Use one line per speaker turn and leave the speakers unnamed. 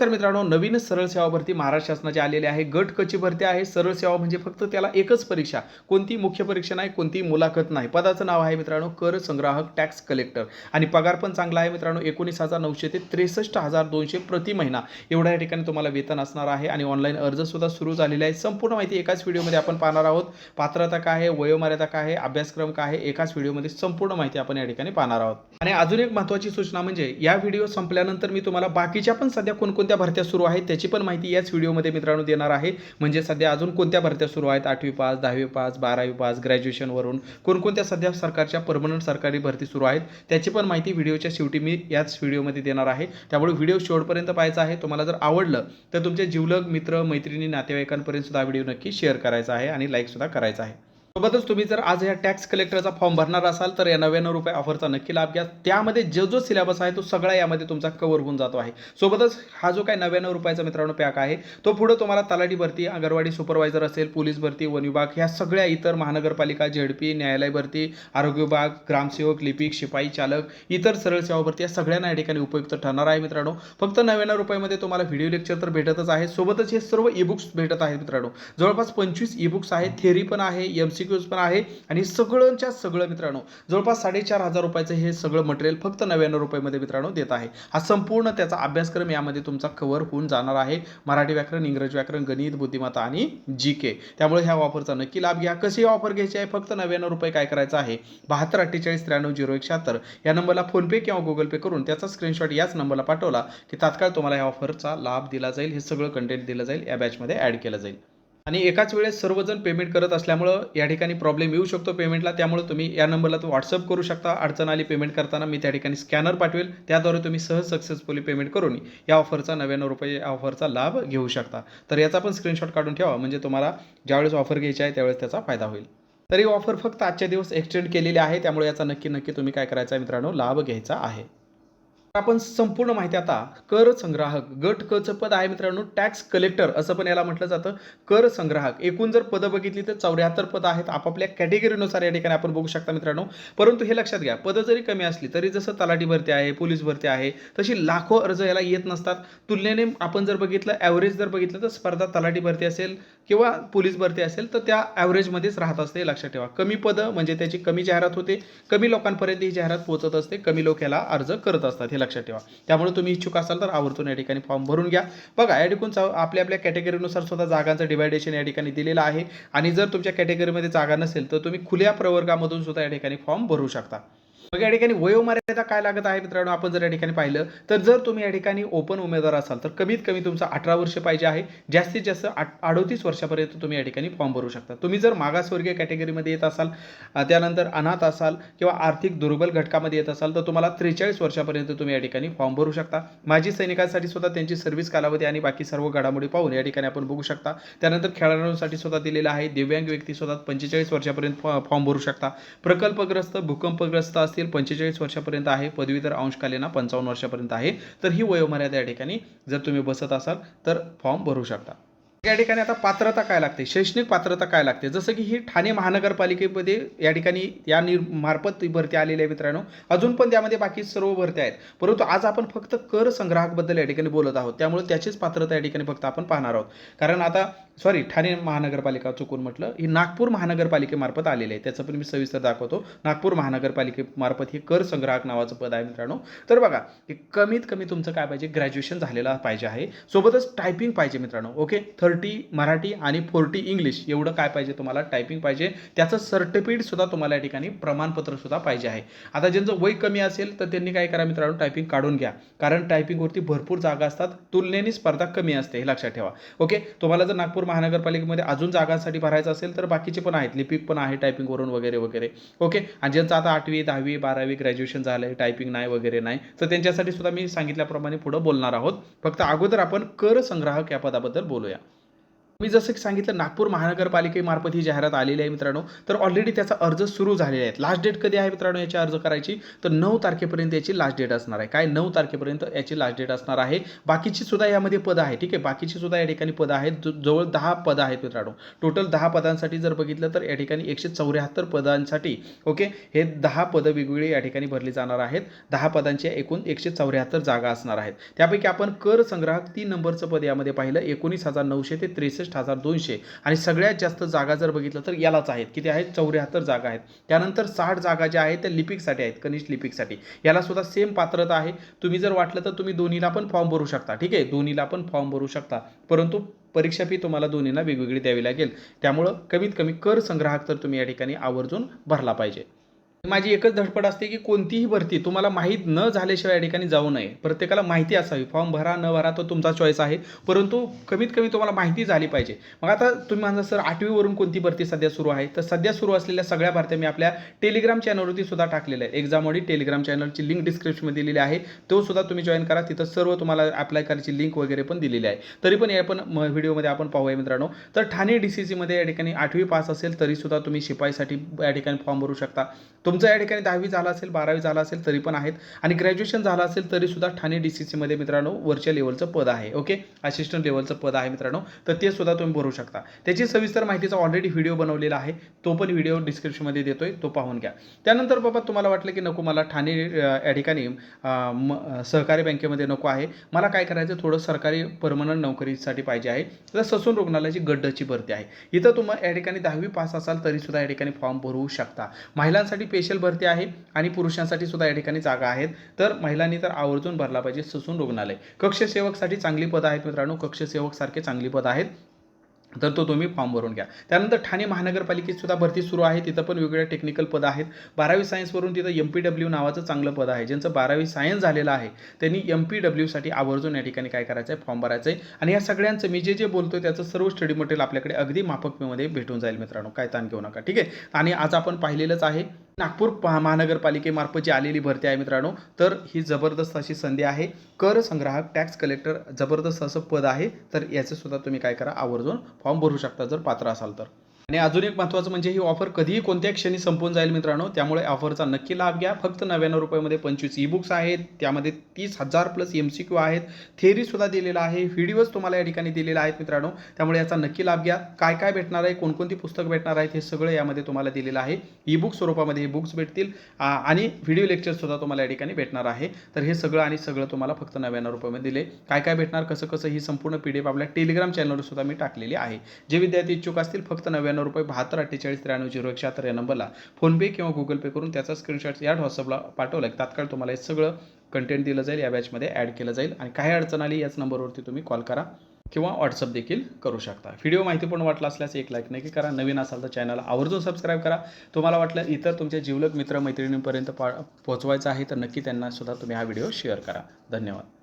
तर मित्रांनो नवीन सरळ सेवा भरती महाराष्ट्र शासनाची आलेली आहे. गट कची भरती आहे. सरळ सेवा म्हणजे फक्त त्याला एकच परीक्षा. कोणती मुख्य परीक्षा नाही कोणती मुलाखत नाही. पदाचं नाव आहे मित्रांनो कर संग्राहक टॅक्स कलेक्टर. आणि पगार पण चांगला आहे मित्रांनो एकोणीस हजार नऊशे ते त्रेसष्ट हजार दोनशे प्रति महिना. एवढ्या या ठिकाणी तुम्हाला वेतन असणार आहे आणि ऑनलाईन अर्ज सुद्धा सुरू झालेले आहे संपूर्ण माहिती एकाच व्हिडिओमध्ये आपण पाहणार आहोत. पात्रता काय आहे वयोमर्यादा काय आहे अभ्यासक्रम काय आहे एकाच व्हिडिओमध्ये संपूर्ण माहिती आपण या ठिकाणी पाहणार आहोत. आणि अजून एक महत्त्वाची सूचना म्हणजे या व्हिडिओ संपल्यानंतर मी तुम्हाला बाकीच्या पण सध्या कोणकोण कोणकोणत्या भरत्या सुरू आहेत त्याची पण माहिती याच व्हिडिओमध्ये मित्रांनो देणार आहे. म्हणजे सध्या अजून कोणत्या भरत्या सुरू आहेत? आठवी पास दहावी पास बारावी पास ग्रॅज्युएशनवरून कोणकोणत्या सध्या सरकारच्या परमनंट सरकारी भरती सुरू आहेत त्याची पण माहिती व्हिडिओच्या शेवटी मी याच व्हिडिओमध्ये देणार आहे. त्यामुळे व्हिडिओ शेवटपर्यंत पाहायचा आहे. तुम्हाला जर आवडलं तर तुमचे जीवलग मित्र मैत्रिणी नातेवाईकांपर्यंत सुद्धा व्हिडिओ नक्की शेअर करायचा आहे आणि लाईकसुद्धा करायचा आहे. सोबतच तुम्ही जर आज या टॅक्स कलेक्टरचा फॉर्म भरणार असाल तर या नव्याण्णव रुपये ऑफरचा नक्की लाभ घ्या. त्यामध्ये जो जो सिलेबस आहे तो सगळा यामध्ये तुमचा कवर होऊन जातो आहे. सोबतच हा जो काही नव्याण्णव रुपयाचा मित्रांनो पॅक आहे तो पुढे तुम्हाला तलाठी भरती अंगणवाडी सुपरवायझर असेल पोलीस भरती वन विभाग ह्या सगळ्या इतर महानगरपालिका झेडपी न्यायालय भरती आरोग्य विभाग ग्रामसेवक लिपिक शिपाई चालक इतर सरळ सेवा भरती या सगळ्यांना या ठिकाणी उपयुक्त ठरणार आहे मित्रांनो. फक्त नव्याण्णव रुपयामध्ये तुम्हाला व्हिडिओ लेक्चर तर भेटतच आहे. सोबतच हे सर्व ई बुक्स भेटत आहेत मित्रांनो. जवळपास पंचवीस ई बुक्स आहेत. थेरी पण आहे एम सी क्यूज पण आहे. आणि सगळंच्या सगळं मित्रांनो जवळपास साडेचार हजार रुपयाचं हे सगळं मटेरियल फक्त नव्याण्णव रुपयामध्ये मित्रांनो देत आहे. हा संपूर्ण त्याचा अभ्यासक्रम यामध्ये तुमचा कव्हर होऊन जाणार आहे. मराठी व्याकरण इंग्रजी व्याकरण गणित बुद्धिमत्ता आणि जी के त्यामुळे ह्या ऑफरचा नक्की लाभ घ्या. कशी ऑफर घ्यायची आहे? फक्त नव्याण्णव रुपये काय करायचं आहे? बहात्तर अठ्ठेचाळीस त्र्याण्णव झिरो एक शहात्तर या नंबरला फोनपे किंवा गुगल पे करून त्याचा स्क्रीनशॉट याच नंबरला पाठवला की तात्काळ तुम्हाला या ऑफरचा लाभ दिला जाईल. हे सगळं कंटेंट दिलं जाईल. या बॅचमध्ये ॲड केलं जाईल. आणि एकाच वेळेस सर्वजण पेमेंट करत असल्यामुळं या ठिकाणी प्रॉब्लेम येऊ शकतो पेमेंटला त्यामुळे तुम्ही या नंबरला तो व्हॉट्सअप करू शकता. अडचण आली पेमेंट करताना मी त्या ठिकाणी स्कॅनर पाठवेल. त्याद्वारे तुम्ही सहज सक्सेसफुली पेमेंट करून या ऑफरचा नव्याण्णव रुपये या ऑफरचा लाभ घेऊ शकता. तर याचा पण स्क्रीनशॉट काढून ठेवा. म्हणजे तुम्हाला ज्यावेळेस ऑफर घ्यायची आहे त्यावेळेस त्याचा फायदा होईल. तरी ऑफर फक्त आजच्या दिवस एक्सटेंड केलेली आहे. त्यामुळे याचा नक्की नक्की तुम्ही काय करायचा मित्रांनो? लाभ घ्यायचा आहे. आपण संपूर्ण माहिती आता कर संग्राहक गट कचं पद आहे मित्रांनो टॅक्स कलेक्टर असं पण याला म्हटलं जातं. कर संग्राहक एकूण जर पदं बघितली तर चौऱ्याहत्तर पदं आहेत आपापल्या कॅटेगरीनुसार या ठिकाणी आपण बघू शकता मित्रांनो. परंतु हे लक्षात घ्या पदं जरी कमी असली तरी जसं तलाठी भरती आहे पोलीस भरती आहे तशी लाखो अर्ज याला येत नसतात. तुलनेने आपण जर बघितलं ॲव्हरेज जर बघितलं तर स्पर्धा तलाठी भरती असेल किंवा पोलीस भरती असेल तर त्या ॲव्हरेजमध्येच राहत असते हे लक्षात ठेवा. कमी पदं म्हणजे त्याची कमी जाहिरात होते कमी लोकांपर्यंत ही जाहिरात पोहोचत असते कमी लोक याला अर्ज करत असतात हे लक्षात ठेवा. त्यामुळे तुम्ही इच्छुक असाल तर आवर्तून या ठिकाणी फॉर्म भरून घ्या. बघा या ठिकून आपल्या आपल्या कॅटेगरीनुसार सुद्धा जागांचं डिवायडेशन या ठिकाणी दिलेलं आहे. आणि जर तुमच्या कॅटेगरीमध्ये जागा नसेल तर तुम्ही खुल्या प्रवर्गामधून सुद्धा या ठिकाणी फॉर्म भरू शकता. मग या ठिकाणी वयोमर्यादा काय लागत आहे मित्रांनो? आपण जर या ठिकाणी पाहिलं तर जर तुम्ही या ठिकाणी ओपन उमेदवार असाल तर कमीत कमी तुमचं अठरा वर्ष पाहिजे आहे. जास्तीत जास्त आठ अडोतीस वर्षापर्यंत तुम्ही या ठिकाणी फॉर्म भरू शकता. तुम्ही जर मागासवर्गीय कॅटेगरीमध्ये येत असाल त्यानंतर अनाथ असाल किंवा आर्थिक दुर्बल घटकामध्ये येत असाल तर तुम्हाला त्रेचाळीस वर्षापर्यंत तुम्ही या ठिकाणी फॉर्म भरू शकता. माजी सैनिकांसाठी सुद्धा त्यांची सर्व्हिस कालावधी आणि बाकी सर्व घडामोडी पाहून या ठिकाणी आपण बघू शकता. त्यानंतर खेळाडूंसाठी सुद्धा दिलेलं आहे दिव्यांग व्यक्ती सुद्धा पंचेचाळीस वर्षापर्यंत फॉ- फॉर्म भरू शकता. प्रकल्पग्रस्त भूकंपग्रस्त असतील पंचेचाळीस वर्षापर्यंत आहे पदवीधर अंशकालीना पंचावन्न वर्षापर्यंत आहे. तर ही वयोमर्यादा या ठिकाणी जर तुम्ही बसत असाल तर फॉर्म भरू शकता. या ठिकाणी आता पात्रता काय लागते? शैक्षणिक पात्रता काय लागते? जसं की ही ठाणे महानगरपालिकेमध्ये या ठिकाणी या निर मार्फत भरती आलेली आहे मित्रांनो. अजून पण त्यामध्ये बाकी सर्व भरत्या आहेत. परंतु आज आपण फक्त कर संग्राहकबद्दल या ठिकाणी बोलत आहोत. त्यामुळे त्याचीच पात्रता या ठिकाणी फक्त आपण पाहणार आहोत. कारण आता सॉरी ठाणे महानगरपालिका चुकून म्हटलं. ही नागपूर महानगरपालिकेमार्फत आलेली आहे. त्याचं पण मी सविस्तर दाखवतो. नागपूर महानगरपालिकेमार्फत हे कर संग्राहक नावाचं पद आहे मित्रांनो. तर बघा की कमीत कमी तुमचं काय पाहिजे? ग्रॅज्युएशन झालेलं पाहिजे आहे. सोबतच टायपिंग पाहिजे मित्रांनो. ओके थर्टी मराठी आणि फोर्टी इंग्लिश एवढं काय पाहिजे तुम्हाला? टायपिंग पाहिजे. त्याचं सर्टिफिकेट सुद्धा तुम्हाला या ठिकाणी प्रमाणपत्र सुद्धा पाहिजे आहे. आता ज्यांचं वय कमी असेल तर त्यांनी काय करा मित्रांनो? टायपिंग काढून घ्या. कारण टायपिंगवरती भरपूर जागा असतात. तुलनेने स्पर्धा कमी असते हे लक्षात ठेवा. ओके तुम्हाला जर नागपूर महानगरपालिकेमध्ये अजून जागांसाठी भरायचं असेल तर बाकीचे पण आहेत. लिपिक पण आहे टायपिंगवरून वगैरे वगैरे. ओके आणि ज्यांचं आता आठवी दहावी बारावी ग्रॅज्युएशन झालं आहे टायपिंग नाही वगैरे नाही तर त्यांच्यासाठी सुद्धा मी सांगितल्याप्रमाणे पुढं बोलणार आहोत. फक्त अगोदर आपण कर संग्राहक या पदाबद्दल बोलूया. मी जसं की सांगितलं नागपूर महानगरपालिकेमार्फत ही जाहिरात आलेली आहे मित्रांनो. तर ऑलरेडी त्याचा अर्ज सुरू झालेला आहे लास्ट डेट कधी आहे मित्रांनो याची अर्ज करायची? तर नऊ तारखेपर्यंत याची लास्ट डेट असणार आहे. काय नऊ तारखेपर्यंत याची लास्ट डेट असणार आहे? बाकीची सुद्धा यामध्ये पदं आहे ठीक आहे? बाकीची सुद्धा या ठिकाणी पदं आहेत. जवळ दहा पदं आहेत मित्रांनो. टोटल दहा पदांसाठी जर बघितलं तर या ठिकाणी एकशे चौऱ्याहत्तर पदांसाठी ओके हे दहा पदं वेगवेगळी या ठिकाणी भरली जाणार आहेत. दहा पदांच्या एकूण एकशे चौऱ्याहत्तर जागा असणार आहेत. त्यापैकी आपण कर संग्राहक तीन नंबरचं पद यामध्ये पाहिलं. एकोणीस हजार नऊशे ते त्रेसष्ट हजार दोनशे आणि सगळ्यात जास्त जागा जर बघितलं तर यालाच आहेत. किती आहेत? चौऱ्याहत्तर जागा आहेत. त्यानंतर साठ जागा ज्या आहेत त्या लिपिकसाठी आहेत कनिष्ठ लिपिकसाठी. याला सुद्धा सेम पात्रता आहे. तुम्ही जर वाटलं तर तुम्ही दोन्हीला पण फॉर्म भरू शकता. ठीक आहे? दोन्हीला पण फॉर्म भरू शकता. परंतु परीक्षा फी तुम्हाला दोन्हीला वेगवेगळी द्यावी लागेल. त्यामुळं कमीत कमी कर संग्राहक तर तुम्ही या ठिकाणी आवर्जून भरला पाहिजे. माझी एकच धडपड असते की कोणतीही भरती तुम्हाला माहीत न झाल्याशिवाय या ठिकाणी जाऊ नये. प्रत्येकाला माहिती असावी. फॉर्म भरा न भरा तो तुमचा चॉईस आहे. परंतु कमीत कमी तुम्हाला माहिती झाली पाहिजे. मग आता तुम्ही म्हणता सर आठवीवरून कोणती भरती सध्या सुरू आहे? तर सध्या सुरू असलेल्या सगळ्या भरत्या मी आपल्या टेलिग्राम चॅनलवरती सुद्धा टाकलेल्या आहेत. एक्झामवडी टेलिग्राम चॅनलची लिंक डिस्क्रिप्शनमध्ये दिलेली आहे. तो सुद्धा तुम्ही जॉईन करा. तिथं सर्व तुम्हाला अप्लाय करायची लिंक वगैरे पण दिलेली आहे. तरी पण या पण व्हिडिओमध्ये आपण पाहूया मित्रांनो. तर ठाणे डी सी सीमध्ये या ठिकाणी आठवी पास असेल तरी सुद्धा तुम्ही शिपाईसाठी या ठिकाणी फॉर्म भरू शकता. तुम तुमचं या ठिकाणी दहावी झाला असेल बारावी झाला असेल तरी पण आहेत. आणि ग्रॅज्युएशन झालं असेल तरी सुद्धा ठाणे डी सी सीमध्ये मित्रांनो वरच्या लेवलचं पद आहे ओके असिस्टंट लेवलचं पद आहे मित्रांनो. तर ते सुद्धा तुम्ही भरू शकता. त्याची सविस्तर माहितीचा ऑलरेडी व्हिडिओ बनवलेला आहे. तो पण व्हिडिओ डिस्क्रिप्शनमध्ये देतोय तो पाहून घ्या. त्यानंतर बाबा तुम्हाला वाटलं की नको मला ठाणे या ठिकाणी म- सहकारी बँकेमध्ये नको आहे. मला काय करायचं थोडं सरकारी परमनंट नोकरीसाठी पाहिजे आहे. तर ससून रुग्णालयाची गड्डची भरती आहे. इथं तुम्हाला या ठिकाणी दहावी पास असाल तरी सुद्धा या ठिकाणी फॉर्म भरू शकता. महिलांसाठी पेश स्पेशल भरती आहे आणि पुरुषांसाठी सुद्धा या ठिकाणी जागा आहेत. तर महिलांनी तर आवर्जून भरला पाहिजे ससून रुग्णालय. कक्षसेवकसाठी चांगली पदं आहेत मित्रांनो. कक्षसेवक सारखे चांगली पदं आहेत. तर तो तुम्ही फॉर्म भरून घ्या. त्यानंतर ठाणे महानगरपालिकेत सुद्धा भरती सुरू आहे. तिथं पण वेगवेगळ्या टेक्निकल पदं आहेत. बारावी सायन्सवरून तिथं एम पी डब्ल्यू नावाचं चांगलं पद आहे. ज्यांचं बारावी सायन्स झालेलं आहे त्यांनी एम पी डब्ल्यूसाठी आवर्जून या ठिकाणी काय करायचं आहे फॉर्म भरायचं आहे आणि या सगळ्यांचं मी जे जे बोलतो त्याचं सर्व स्टडी मटेरियल आपल्याकडे अगदी माफकमध्ये भेटून जाईल मित्रांनो. काय ताण घेऊ नका. ठीक आहे? आणि आज आपण पाहिलेलंच आहे नागपूर महानगरपालिकेमार्फत जी आलेली भरती आहे मित्रांनो तर ही जबरदस्त अशी संधी आहे. कर संग्राहक टॅक्स कलेक्टर जबरदस्त असं पद आहे. तर याचं सुद्धा तुम्ही काय करा आवर्जून फॉर्म भरू शकता जर पात्र असाल तर. आणि अजून एक महत्त्वाचं म्हणजे ही ऑफर कधीही कोणत्या क्षणी संपून जाईल मित्रांनो. त्यामुळे ऑफरचा नक्की लाभ घ्या. फक्त नव्याण्णव रुपयामध्ये पंचवीस ई बुक्स आहेत. त्यामध्ये तीस हजार प्लस एम सी क्यू आहेत. थेअरीसुद्धा दिलेला आहे. व्हिडिओज तुम्हाला या ठिकाणी दिलेले आहेत मित्रांनो. त्यामुळे याचा नक्की लाभ घ्या. काय काय भेटणार आहे? कोणकोणती पुस्तकं भेटणार आहेत? हे सगळं यामध्ये तुम्हाला दिलेलं आहे. ई बुक स्वरूपामध्ये हे बुक्स भेटतील. आणि व्हिडिओ लेक्चरसुद्धा तुम्हाला या ठिकाणी भेटणार आहे. तर हे सगळं आणि सगळं तुम्हाला फक्त नव्याण्णव रुपयामध्ये दिले. काय काय भेटणार? कसं कसं ही संपूर्ण पी डी एफ आपल्या टेलिग्राम चॅनलवर सुद्धा मी टाकलेली आहे. जे विद्यार्थी इच्छुक असतील फक्त नव्याण्णव रुपये बहात्तर अठ्ठेचाळीस त्र्याण्णव झिरो एक शहात्तर या नंबरला फोनपे किंवा गुगल पे करून त्याचा स्क्रीनशॉट या व्हॉट्सअपला पाठवला आहे तात्काळ तुम्हाला हे सगळं कंटेंट दिलं जाईल या बॅचमध्ये ॲड केलं जाईल. आणि काही अडचण आली याच नंबरवरती तुम्ही कॉल करा किंवा व्हॉट्सअप देखील करू शकता. व्हिडिओ माहितीपूर्ण वाटला असल्यास एक लाईक नक्की करा. नवीन असाल तर चॅनल आवर्जून सबस्क्राईब करा. तुम्हाला वाटलं इतर तुमच्या जीवलक मित्र मैत्रिणींपर्यंत पा पोहोचवायचं आहे तर नक्की त्यांना सुद्धा तुम्ही हा व्हिडिओ शेअर करा. धन्यवाद.